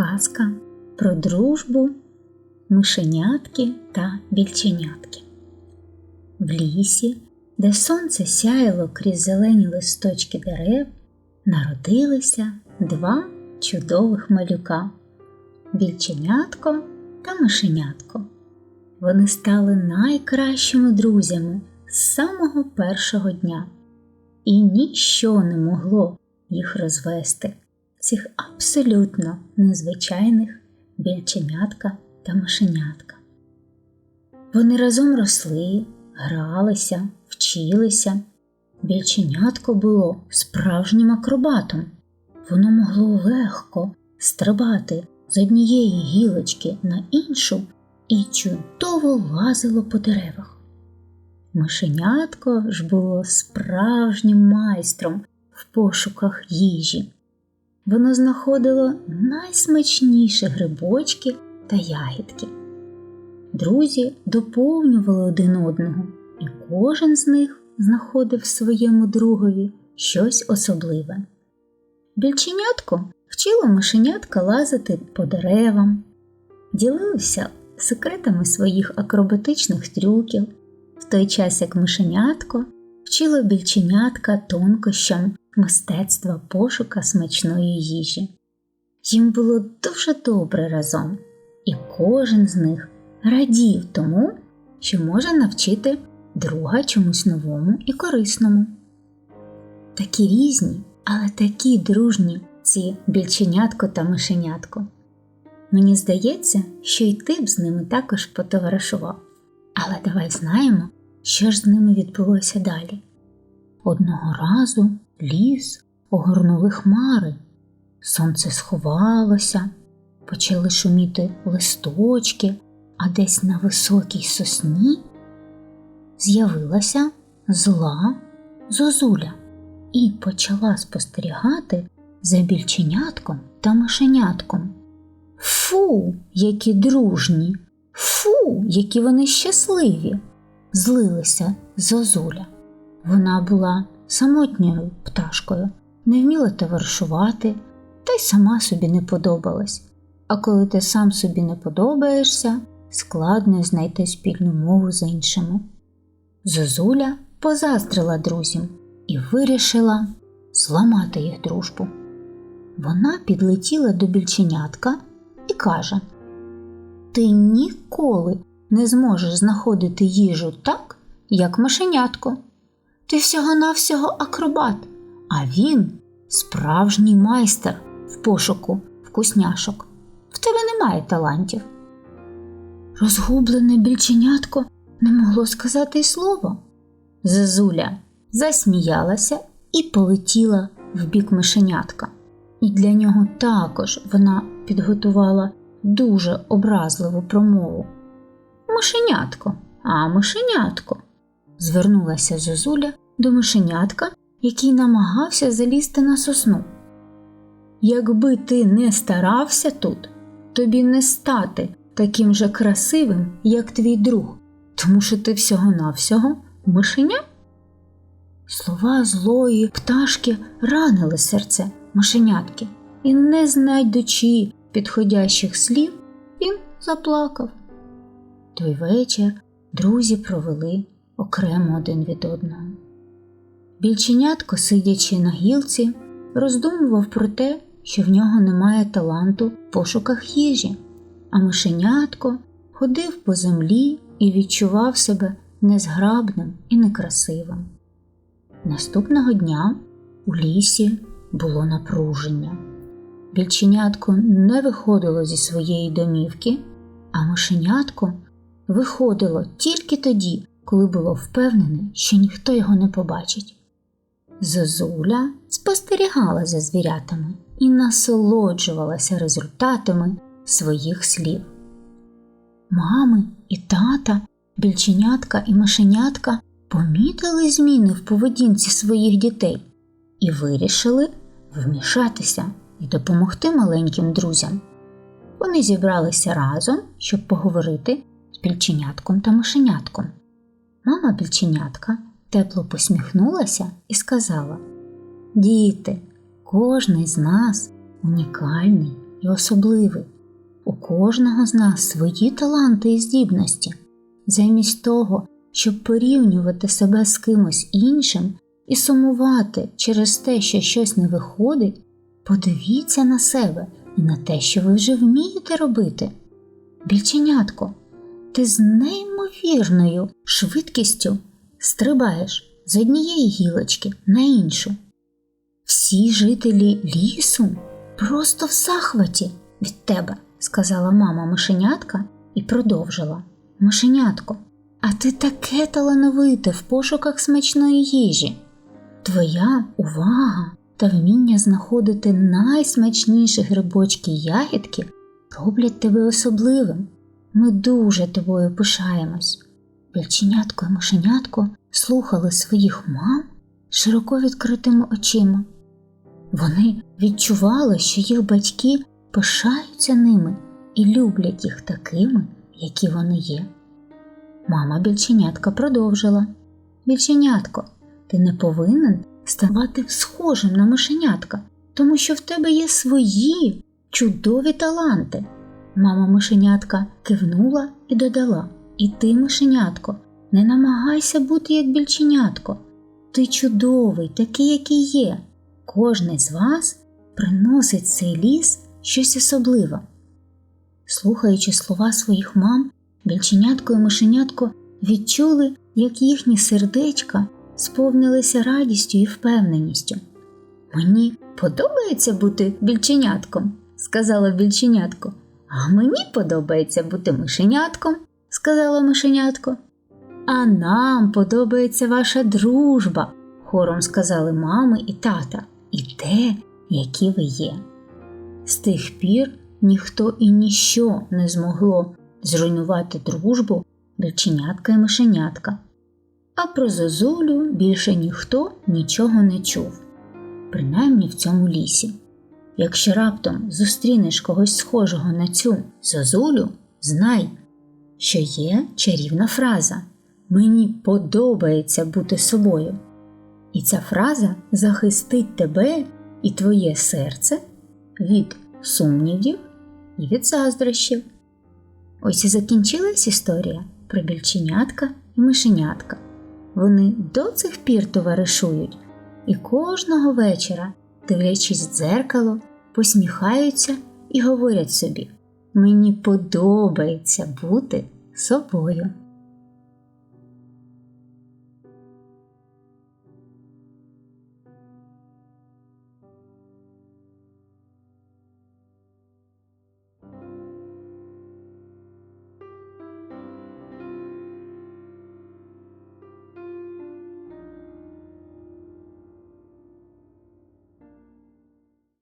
Казка про дружбу, мишенятки та більченятки. В лісі, де сонце сяяло крізь зелені листочки дерев, народилися два чудових малюка більченятко та мишенятко. Вони стали найкращими друзями з самого першого дня, і ніщо не могло їх розвести, цих абсолютно незвичайних більченятка та мишенятка. Вони разом росли, гралися, вчилися. Більченятко було справжнім акробатом. Воно могло легко стрибати з однієї гілочки на іншу і чудово лазило по деревах. Мишенятко ж було справжнім майстром в пошуках їжі. Воно знаходило найсмачніші грибочки та ягідки. Друзі доповнювали один одного, і кожен з них знаходив своєму другові щось особливе. Більченятко вчило мишенятка лазити по деревам, ділилися секретами своїх акробатичних трюків, в той час як мишенятко вчило більченятка тонкощам мистецтва пошука смачної їжі. Їм було дуже добре разом, і кожен з них радів тому, що може навчити друга чомусь новому і корисному. Такі різні, але такі дружні ці більченятко та мишенятко. Мені здається, що й ти б з ними також потоваришував. Але давай знаємо, що ж з ними відбулося далі. Одного разу ліс огорнули хмари, сонце сховалося, почали шуміти листочки, а десь на високій сосні з'явилася зла зозуля і почала спостерігати за більченятком та мишенятком. Фу, які дружні, фу, які вони щасливі, злилася зозуля. Вона була самотньою пташкою, не вміла товаришувати, та й сама собі не подобалась. А коли ти сам собі не подобаєшся, складно знайти спільну мову з іншими. Зозуля позаздрила друзям і вирішила зламати їх дружбу. Вона підлетіла до більченятка і каже: Ти ніколи не зможеш знаходити їжу так, як мишенятко. Ти всього-навсього акробат, а він справжній майстер в пошуку вкусняшок. В тебе немає талантів. Розгублене більченятко не могло сказати й слова. Зозуля засміялася і полетіла в бік мишенятка. І для нього також вона підготувала дуже образливу промову. Мишенятко, а мишенятко, звернулася Зозуля до мишенятка, який намагався залізти на сосну. Якби ти не старався тут, тобі не стати таким же красивим, як твій друг, тому що ти всього-навсього мишеня. Слова злої пташки ранили серце мишенятки, і, не знайдучи підходящих слів, він заплакав. Той вечір друзі провели окремо один від одного. Більченятко, сидячи на гілці, роздумував про те, що в нього немає таланту в пошуках їжі, а мишенятко ходив по землі і відчував себе незграбним і некрасивим. Наступного дня у лісі було напруження. Більченятко не виходило зі своєї домівки, а мишенятко виходило тільки тоді, коли було впевнене, що ніхто його не побачить. Зозуля спостерігала за звірятами і насолоджувалася результатами своїх слів. Мами і тата, більченятка і мишенятка помітили зміни в поведінці своїх дітей і вирішили вмішатися і допомогти маленьким друзям. Вони зібралися разом, щоб поговорити більченятком та мишенятком. Мама більченятка тепло посміхнулася і сказала: Діти, кожний з нас унікальний і особливий. У кожного з нас свої таланти і здібності. Замість того, щоб порівнювати себе з кимось іншим і сумувати через те, що щось не виходить, подивіться на себе і на те, що ви вже вмієте робити. Більченятко, ти з неймовірною швидкістю стрибаєш з однієї гілочки на іншу. Всі жителі лісу просто в захваті від тебе, сказала мама мишенятка і продовжила. Мишенятко, а ти таке талановите в пошуках смачної їжі. Твоя увага та вміння знаходити найсмачніші грибочки й ягідки роблять тебе особливим. Ми дуже тобою пишаємось. Більченятко і мишенятко слухали своїх мам широко відкритими очима. Вони відчували, що їх батьки пишаються ними і люблять їх такими, які вони є. Мама більченятка продовжила Більченятко, ти не повинен ставати схожим на мишенятка, тому що в тебе є свої чудові таланти. Мама мишенятка кивнула і додала І ти, мишенятко, не намагайся бути як більченятко. Ти чудовий, такий, який є. Кожний з вас приносить цей ліс щось особливе. Слухаючи слова своїх мам, більченятко і мишенятко відчули, як їхні сердечка сповнилися радістю і впевненістю. Мені подобається бути більченятком, сказала більченятко. А мені подобається бути мишенятком, сказала мишенятко. А нам подобається ваша дружба, хором сказали мами і тата, і те, які ви є. З тих пір ніхто і ніщо не змогло зруйнувати дружбу більченятка і мишенятка. А про зозулю більше ніхто нічого не чув, принаймні в цьому лісі. Якщо раптом зустрінеш когось схожого на цю зозулю, знай, що є чарівна фраза Мені подобається бути собою. І ця фраза захистить тебе і твоє серце від сумнівів і від заздрощів. Ось і закінчилась історія про більченятка і мишенятка. Вони до цих пір товаришують і кожного вечора, дивлячись в дзеркало, посміхаються і говорять собі: Мені подобається бути собою.